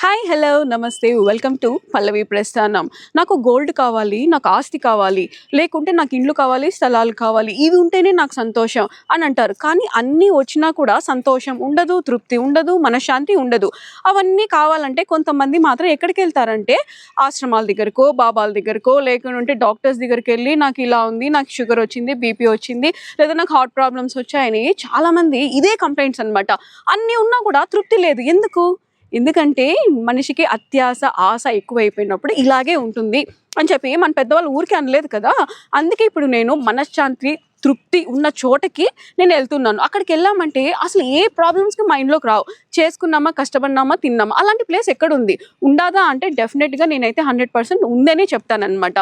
Hi hello నమస్తే welcome to Pallavi Prasthanam. నాకు gold కావాలి నాకు ఆస్తి కావాలి లేకుంటే నాకు ఇండ్లు కావాలి స్థలాలు కావాలి ఇవి ఉంటేనే నాకు సంతోషం అని అంటారు. కానీ అన్నీ వచ్చినా కూడా సంతోషం ఉండదు తృప్తి ఉండదు మనశ్శాంతి ఉండదు. అవన్నీ కావాలంటే కొంతమంది మాత్రం ఎక్కడికి వెళ్తారంటే ఆశ్రమాల దగ్గరకో బాబాల దగ్గరకో లేకుంటే డాక్టర్స్ దగ్గరికి వెళ్ళి నాకు ఇలా ఉంది నాకు షుగర్ వచ్చింది బీపీ వచ్చింది లేదా నాకు హార్ట్ ప్రాబ్లమ్స్ వచ్చాయని చాలామంది ఇదే కంప్లైంట్స్ అనమాట అన్నీ ఉన్నా కూడా తృప్తి లేదు. ఎందుకు? ఎందుకంటే మనిషికి అత్యాస ఆశ ఎక్కువైపోయినప్పుడు ఇలాగే ఉంటుంది అని చెప్పి మన పెద్దవాళ్ళు ఊరికే అనలేదు కదా. అందుకే ఇప్పుడు నేను మనశ్శాంతి తృప్తి ఉన్న చోటకి నేను వెళ్తున్నాను. అక్కడికి వెళ్ళామంటే అసలు ఏ ప్రాబ్లమ్స్కి మైండ్లోకి రావు. చేసుకున్నామా కష్టపడినామా తిన్నామా అలాంటి ప్లేస్ ఎక్కడ ఉంది ఉండదా అంటే డెఫినెట్గా నేనైతే హండ్రెడ్ పర్సెంట్ ఉందనే చెప్తానన్నమాట.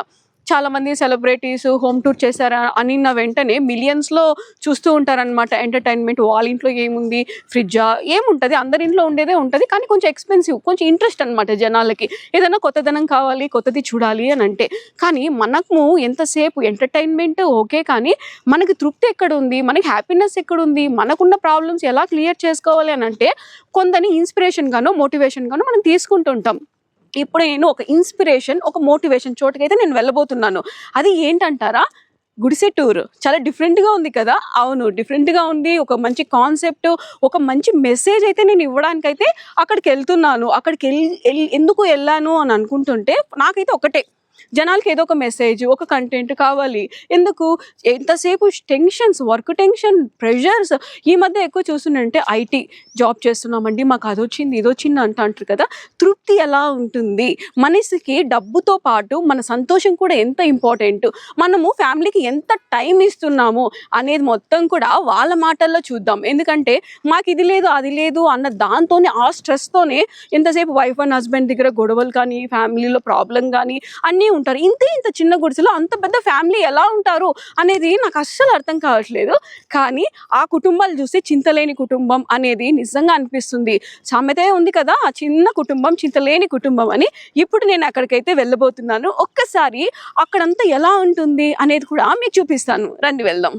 చాలా మంది సెలబ్రిటీస్ హోమ్ టూర్ చేశారా అనిన్న వెంటనే మిలియన్స్లో చూస్తూ ఉంటారనమాట ఎంటర్టైన్మెంట్ వాళ్ళ ఇంట్లో ఏముంది? ఫ్రిడ్జా ఏముంటుంది? అందరి ఇంట్లో ఉండేదే ఉంటుంది కానీ కొంచెం ఎక్స్పెన్సివ్ కొంచెం ఇంట్రెస్ట్ అనమాట జనాలకి. ఏదైనా కొత్తదనం కావాలి కొత్తది చూడాలి అని అంటే. కానీ మనకు ఎంతసేపు ఎంటర్టైన్మెంట్ ఓకే కానీ మనకి తృప్తి ఎక్కడ ఉంది మనకి హ్యాపీనెస్ ఎక్కడ ఉంది మనకున్న ప్రాబ్లమ్స్ ఎలా క్లియర్ చేసుకోవాలి అని అంటే కొందని ఇన్స్పిరేషన్ గానో మోటివేషన్ గానో మనం తీసుకుంటుంటాం. ఇప్పుడు నేను ఒక ఇన్స్పిరేషన్ ఒక మోటివేషన్ చోటుకైతే నేను వెళ్ళబోతున్నాను. అది ఏంటంటారా? గుడిసె టూర్. చాలా డిఫరెంట్గా ఉంది కదా? అవును డిఫరెంట్గా ఉంది. ఒక మంచి కాన్సెప్ట్ ఒక మంచి మెసేజ్ అయితే నేను ఇవ్వడానికైతే అక్కడికి వెళ్తున్నాను. అక్కడికి వెళ్ళి- ఎందుకు వెళ్ళాను అని అనుకుంటుంటే నాకైతే ఒకటే. జనాలకి ఏదో ఒక మెసేజ్ ఒక కంటెంట్ కావాలి. ఎందుకు? ఎంతసేపు టెన్షన్స్ వర్క్ టెన్షన్ ప్రెషర్స్ ఈ మధ్య ఎక్కువ చూస్తుందంటే ఐటీ జాబ్ చేస్తున్నామండి మాకు అది వచ్చింది ఇది వచ్చింది అంట అంటారు కదా. తృప్తి ఎలా ఉంటుంది? మనిషికి డబ్బుతో పాటు మన సంతోషం కూడా ఎంత ఇంపార్టెంట్ మనము ఫ్యామిలీకి ఎంత టైం ఇస్తున్నాము అనేది మొత్తం కూడా వాళ్ళ మాటల్లో చూద్దాం. ఎందుకంటే మాకు ఇది లేదు అది లేదు అన్న దాంతోనే ఆ స్ట్రెస్తోనే ఎంతసేపు వైఫ్ అండ్ హస్బెండ్ దగ్గర గొడవలు కానీ ఫ్యామిలీలో ప్రాబ్లం కానీ అన్నీ ఉంటారు. ఇంతే ఇంత చిన్న గుడిసెలో అంత పెద్ద ఫ్యామిలీ ఎలా ఉంటారు అనేది నాకు అస్సలు అర్థం కావట్లేదు. కానీ ఆ కుటుంబాలు చూస్తే చింతలేని కుటుంబం అనేది నిజంగా అనిపిస్తుంది. సామెతే ఉంది కదా ఆ చిన్న కుటుంబం చింతలేని కుటుంబం అని. ఇప్పుడు నేను అక్కడికైతే వెళ్ళబోతున్నాను. ఒక్కసారి అక్కడంతా ఎలా ఉంటుంది అనేది కూడా మీకు చూపిస్తాను. రండి వెళ్దాం.